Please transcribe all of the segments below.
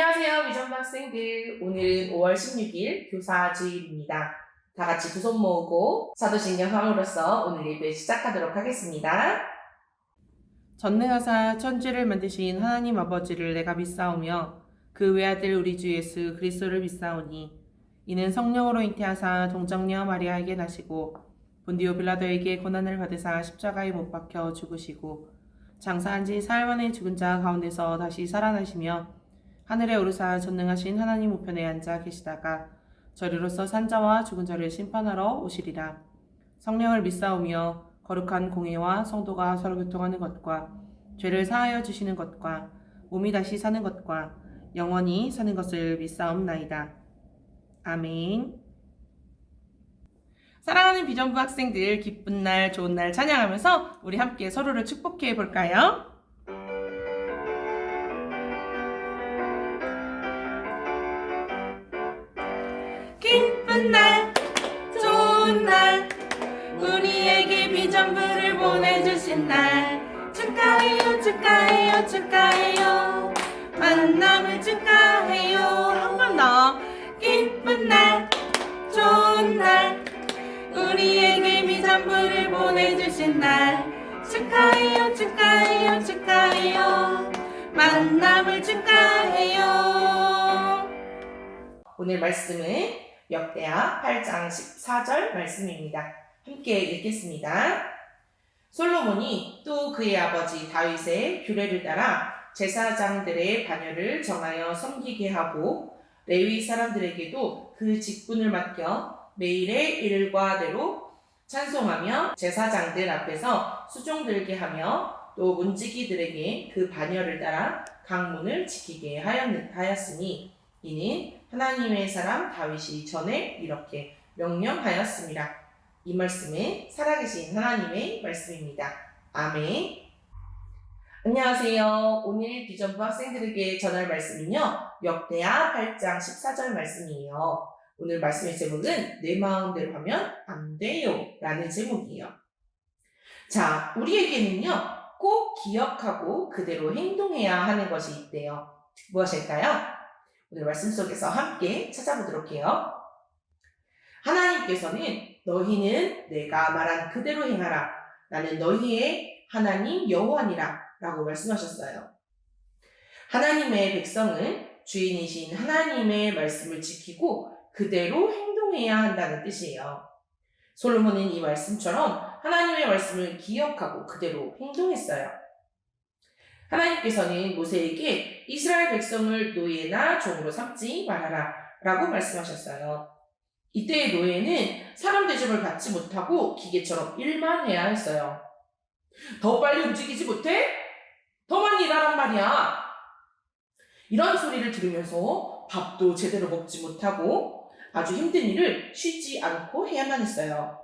안녕하세요, 위전 학생들. 오늘은 5월 16일 교사 주일입니다. 다 같이 두 손 모으고 사도신경 함으로써 오늘 예배 시작하도록 하겠습니다. 전능하사 천지를 만드신 하나님 아버지를 내가 믿사오며 그 외아들 우리 주 예수 그리스도를 믿사오니 이는 성령으로 잉태하사 동정녀 마리아에게 나시고 본디오 빌라도에게 고난을 받으사 십자가에 못 박혀 죽으시고 장사한 지 사흘 만에 죽은 자 가운데서 다시 살아나시며 하늘에 오르사 전능하신 하나님 우편에 앉아 계시다가 저리로서 산자와 죽은 자를 심판하러 오시리라 성령을 믿사오며 거룩한 공예와 성도가 서로 교통하는 것과 죄를 사하여 주시는 것과 몸이 다시 사는 것과 영원히 사는 것을 믿사옵나이다. 아멘. 사랑하는 비전부 학생들 기쁜 날 좋은 날 찬양하면서 우리 함께 서로를 축복해 볼까요? 기쁜 날 좋은 날. 우리에게 비전부를 보내주신 날. 축하해요 축하해요 축하해요. 만남을 축하해요. 한 번 더. 기쁜 날 좋은 날. 우리에게 비전부를 보내주신 날. 축하해요 축하해요 축하해요. 만남을 축하해요. 오늘 말씀은 역대하 8장 14절 말씀입니다. 함께 읽겠습니다. 솔로몬이 또 그의 아버지 다윗의 규례를 따라 제사장들의 반열을 정하여 섬기게 하고 레위 사람들에게도 그 직분을 맡겨 매일의 일과대로 찬송하며 제사장들 앞에서 수종 들게 하며 또 문지기들에게 그 반열을 따라 강문을 지키게 하였- 하였으니 이는 하나님의 사람 다윗이 전에 이렇게 명령하였습니다. 이 말씀은 살아계신 하나님의 말씀입니다. 아멘. 안녕하세요. 오늘 비전부 학생들에게 전할 말씀은요. 역대하 8장 14절 말씀이에요. 오늘 말씀의 제목은 내 마음대로 하면 안 돼요. 라는 제목이에요. 자, 우리에게는요. 꼭 기억하고 그대로 행동해야 하는 것이 있대요. 무엇일까요? 오늘 말씀 속에서 함께 찾아보도록 해요. 하나님께서는 너희는 내가 말한 그대로 행하라. 나는 너희의 하나님 여호와니라. 라고 말씀하셨어요. 하나님의 백성은 주인이신 하나님의 말씀을 지키고 그대로 행동해야 한다는 뜻이에요. 솔로몬은 이 말씀처럼 하나님의 말씀을 기억하고 그대로 행동했어요. 하나님께서는 모세에게 이스라엘 백성을 노예나 종으로 삼지 말아라 라고 말씀하셨어요. 이때의 노예는 사람 대접을 받지 못하고 기계처럼 일만 해야 했어요. 더 빨리 움직이지 못해? 더 많이 일하란 말이야. 이런 소리를 들으면서 밥도 제대로 먹지 못하고 아주 힘든 일을 쉬지 않고 해야만 했어요.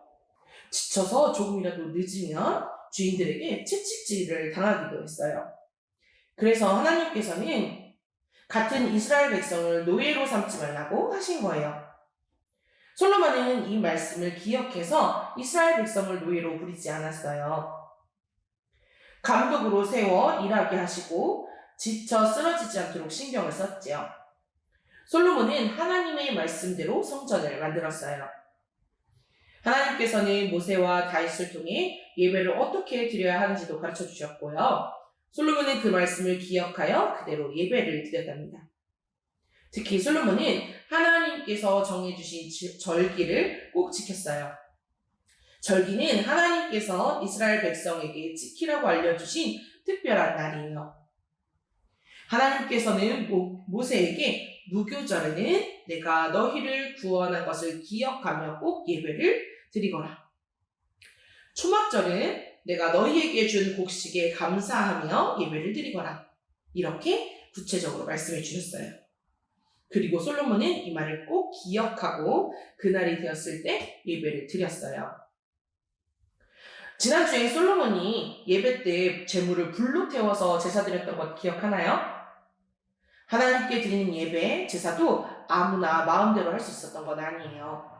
지쳐서 조금이라도 늦으면 주인들에게 채찍질을 당하기도 했어요. 그래서 하나님께서는 같은 이스라엘 백성을 노예로 삼지 말라고 하신 거예요. 솔로몬은 이 말씀을 기억해서 이스라엘 백성을 노예로 부리지 않았어요. 감독으로 세워 일하게 하시고 지쳐 쓰러지지 않도록 신경을 썼지요. 솔로몬은 하나님의 말씀대로 성전을 만들었어요. 하나님께서는 모세와 다윗을 통해 예배를 어떻게 드려야 하는지도 가르쳐 주셨고요. 솔로몬은 그 말씀을 기억하여 그대로 예배를 드렸답니다. 특히 솔로몬은 하나님께서 정해주신 지- 절기를 꼭 지켰어요. 절기는 하나님께서 이스라엘 백성에게 지키라고 알려주신 특별한 날이에요. 하나님께서는 모, 모세에게 무교절에는 내가 너희를 구원한 것을 기억하며 꼭 예배를 드리거라. 초막절은 내가 너희에게 준 곡식에 감사하며 예배를 드리거라. 이렇게 구체적으로 말씀해 주셨어요. 그리고 솔로몬은 이 말을 꼭 기억하고 그날이 되었을 때 예배를 드렸어요. 지난주에 솔로몬이 예배 때 재물을 불로 태워서 제사 드렸던 것 기억하나요? 하나님께 드리는 예배, 제사도 아무나 마음대로 할 수 있었던 건 아니에요.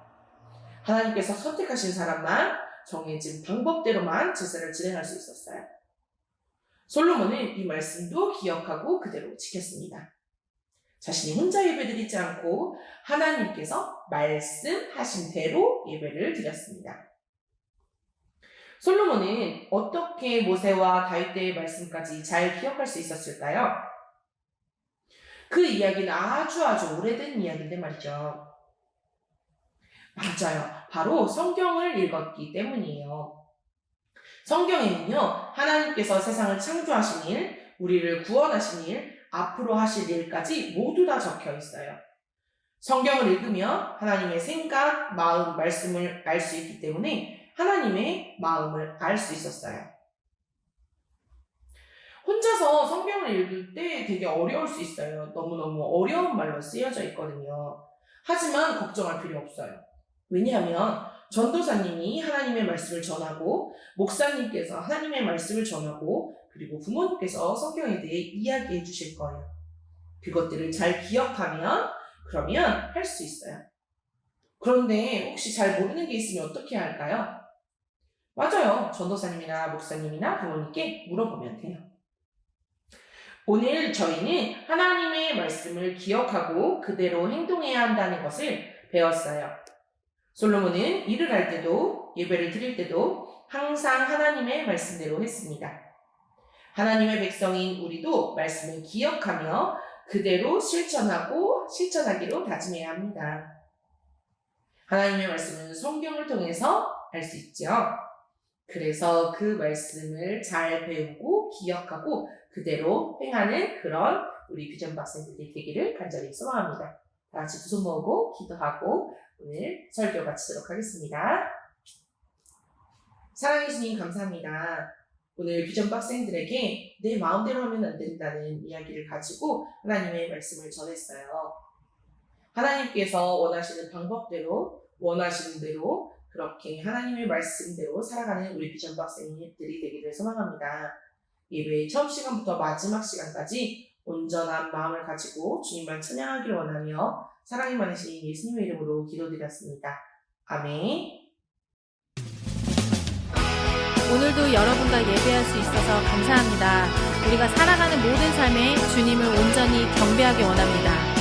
하나님께서 선택하신 사람만 정해진 방법대로만 제사를 진행할 수 있었어요. 솔로몬은 이 말씀도 기억하고 그대로 지켰습니다. 자신이 혼자 예배드리지 않고 하나님께서 말씀하신 대로 예배를 드렸습니다. 솔로몬은 어떻게 모세와 다윗 때의 말씀까지 잘 기억할 수 있었을까요? 그 이야기는 아주 아주 오래된 이야기인데 말이죠. 맞아요. 바로 성경을 읽었기 때문이에요. 성경에는요, 하나님께서 세상을 창조하신 일, 우리를 구원하신 일, 앞으로 하실 일까지 모두 다 적혀 있어요. 성경을 읽으며 하나님의 생각, 마음, 말씀을 알 수 있기 때문에 하나님의 마음을 알 수 있었어요. 혼자서 성경을 읽을 때 되게 어려울 수 있어요. 너무너무 어려운 말로 쓰여져 있거든요. 하지만 걱정할 필요 없어요. 왜냐하면 전도사님이 하나님의 말씀을 전하고 목사님께서 하나님의 말씀을 전하고 그리고 부모님께서 성경에 대해 이야기해 주실 거예요. 그것들을 잘 기억하면 그러면 할 수 있어요. 그런데 혹시 잘 모르는 게 있으면 어떻게 할까요? 맞아요. 전도사님이나 목사님이나 부모님께 물어보면 돼요. 오늘 저희는 하나님의 말씀을 기억하고 그대로 행동해야 한다는 것을 배웠어요. 솔로몬은 일을 할 때도 예배를 드릴 때도 항상 하나님의 말씀대로 했습니다. 하나님의 백성인 우리도 말씀을 기억하며 그대로 실천하고 실천하기로 다짐해야 합니다. 하나님의 말씀은 성경을 통해서 알 수 있죠. 그래서 그 말씀을 잘 배우고 기억하고 그대로 행하는 그런 우리 비전 박사님들이 되기를 간절히 소망합니다. 다 같이 두 손 모으고 기도하고 오늘 설교 마치도록 하겠습니다. 사랑해 주님 감사합니다. 오늘 비전 박사님들에게 내 마음대로 하면 안 된다는 이야기를 가지고 하나님의 말씀을 전했어요. 하나님께서 원하시는 방법대로 원하시는 대로 그렇게 하나님의 말씀대로 살아가는 우리 비전 박사님들이 되기를 소망합니다. 예배의 처음 시간부터 마지막 시간까지 온전한 마음을 가지고 주님만 찬양하기를 원하며 사랑이 많으신 예수님의 이름으로 기도드렸습니다. 아멘. 오늘도 여러분과 예배할 수 있어서 감사합니다. 우리가 살아가는 모든 삶에 주님을 온전히 경배하기 원합니다.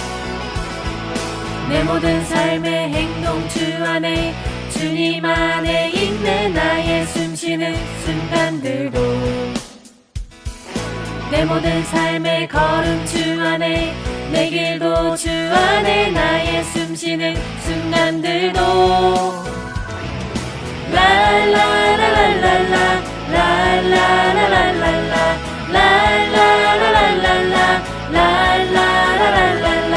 내 모든 삶의 행동 주 안에 주님 안에 있네 나의 숨쉬는 순간들도 내 모든 삶의 걸음 주 안에 내 길도 주 안에 나의 숨쉬는 순간들도. 라라라라라라 라라라라라라 라라라라라라 라라라라라라.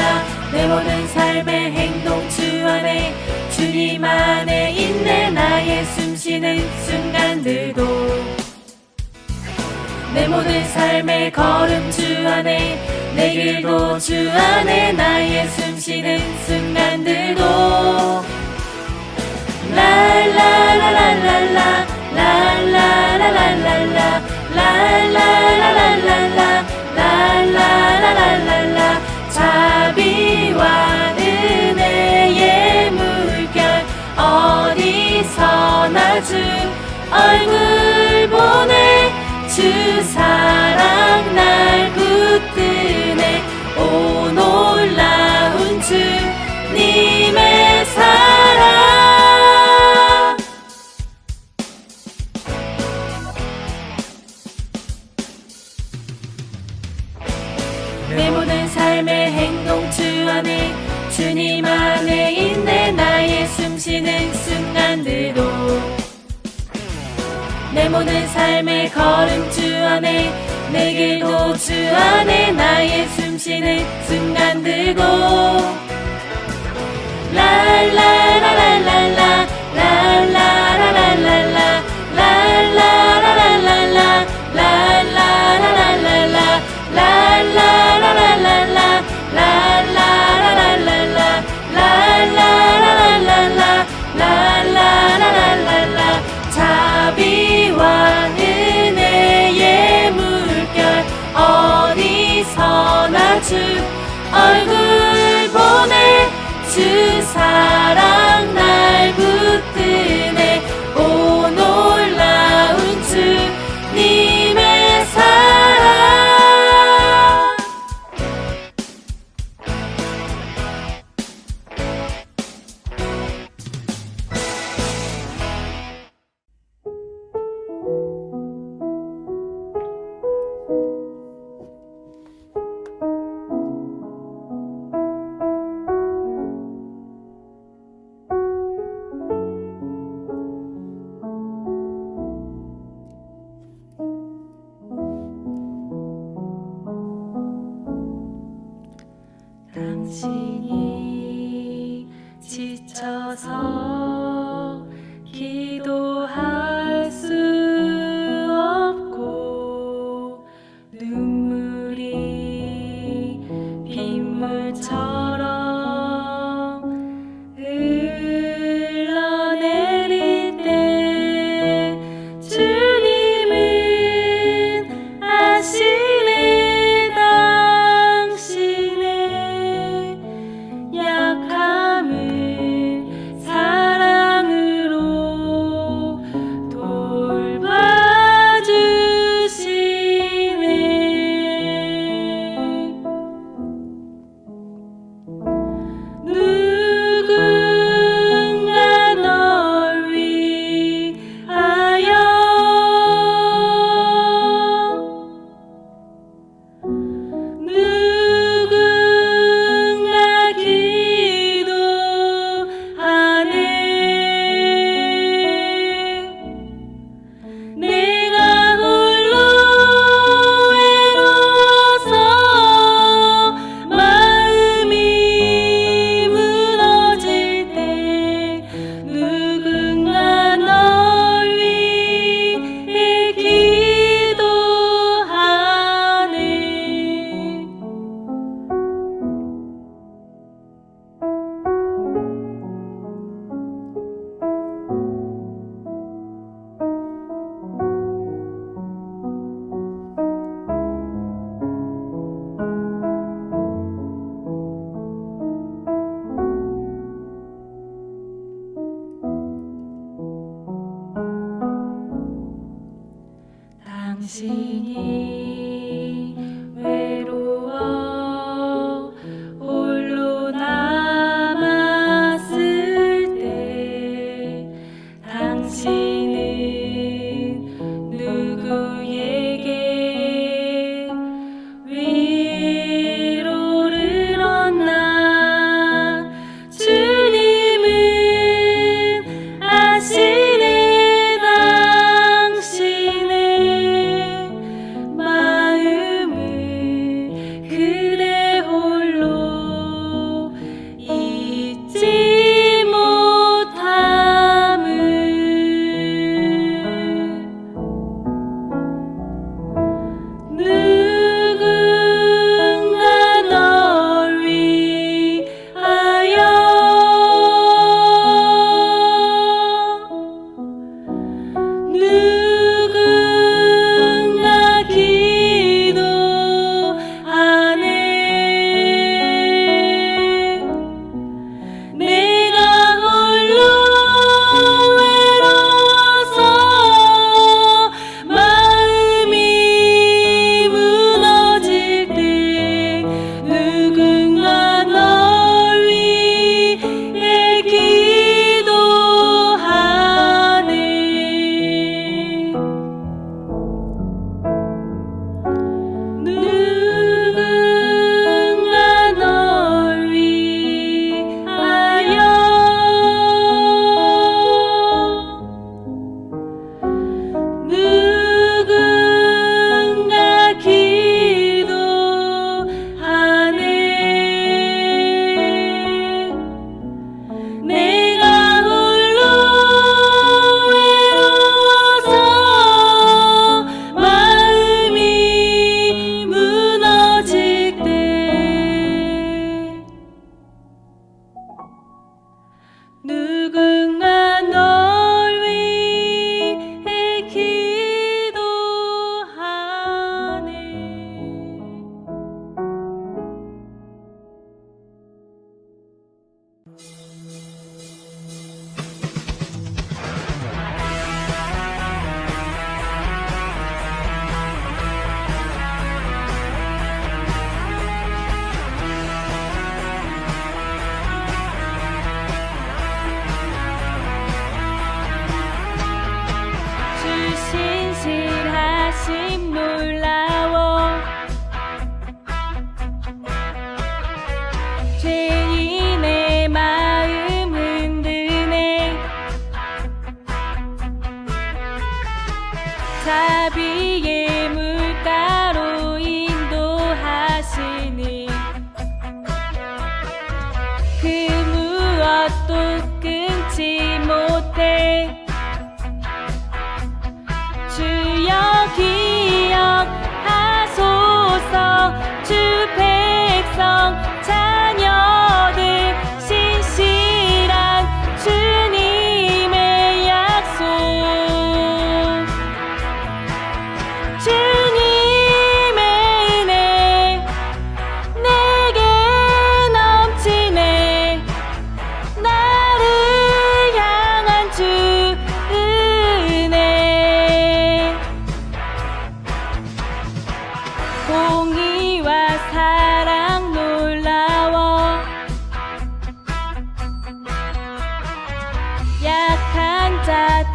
내 모든 삶의 행동 주 안에 주님 안에 있네 나의 숨쉬는 순간들도. 내 모든 삶의 걸음 주 안에 내 길도 주 안에 나의 숨쉬는 순간들도 라라라라라라 라라라라라라 라라라라라라 모든 삶의 걸음 주 안에 내 길도 주 안에 나의 숨쉬는 순간들도 라라라라라라 라라라라라라 주 얼굴 보내 주 사랑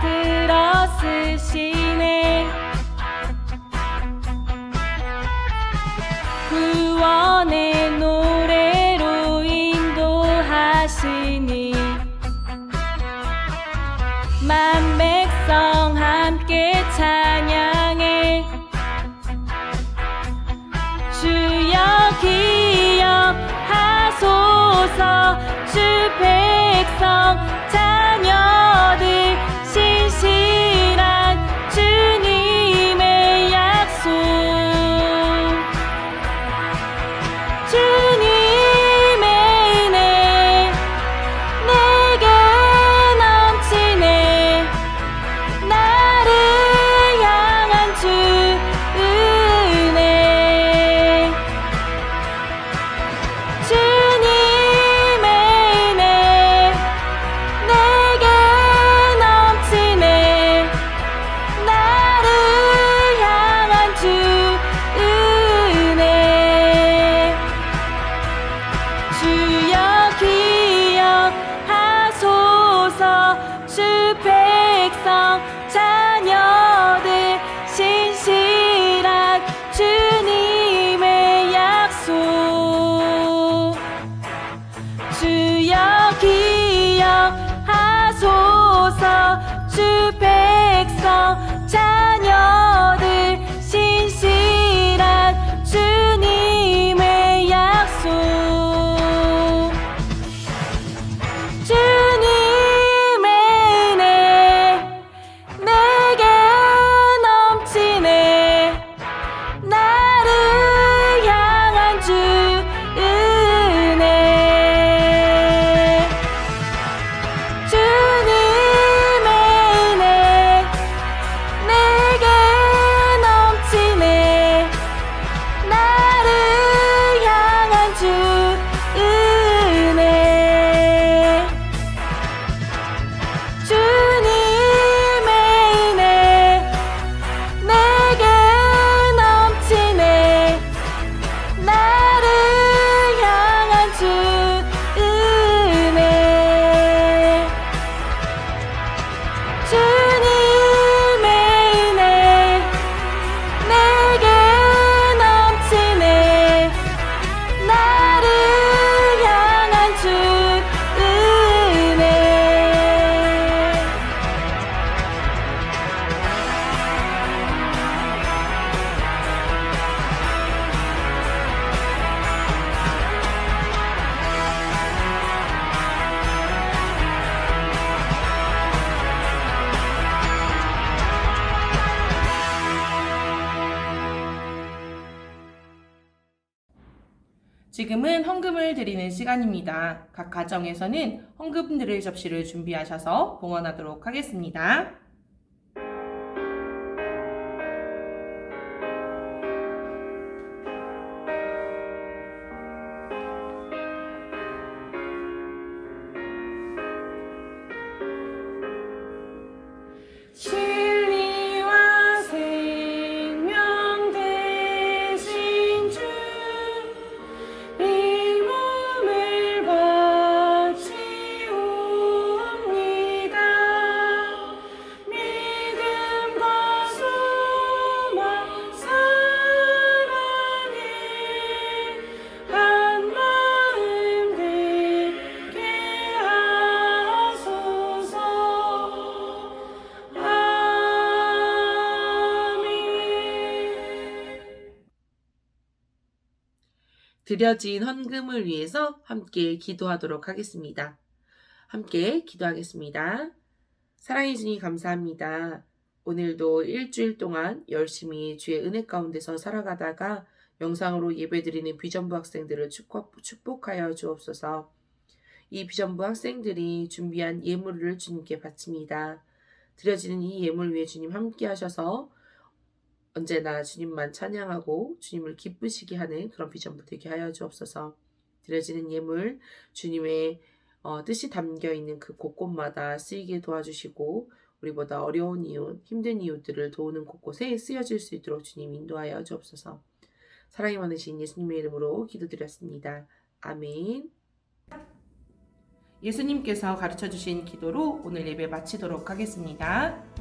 들어 쓰시네. 지금은 헌금을 드리는 시간입니다. 각 가정에서는 헌금 드릴 접시를 준비하셔서 봉헌하도록 하겠습니다. 드려진 헌금을 위해서 함께 기도하도록 하겠습니다. 함께 기도하겠습니다. 사랑해 주님 감사합니다. 오늘도 일주일 동안 열심히 주의 은혜 가운데서 살아가다가 영상으로 예배드리는 비전부 학생들을 축복, 축복하여 주옵소서. 이 비전부 학생들이 준비한 예물을 주님께 바칩니다. 드려지는 이 예물 위에 주님 함께 하셔서 언제나 주님만 찬양하고 주님을 기쁘시게 하는 그런 비전부 되게 하여 주옵소서. 드려지는 예물 주님의 어, 뜻이 담겨 있는 그 곳곳마다 쓰이게 도와주시고 우리보다 어려운 이웃, 힘든 이웃들을 도우는 곳곳에 쓰여질 수 있도록 주님 인도하여 주옵소서. 사랑이 많으신 예수님의 이름으로 기도드렸습니다. 아멘. 예수님께서 가르쳐 주신 기도로 오늘 예배 마치도록 하겠습니다.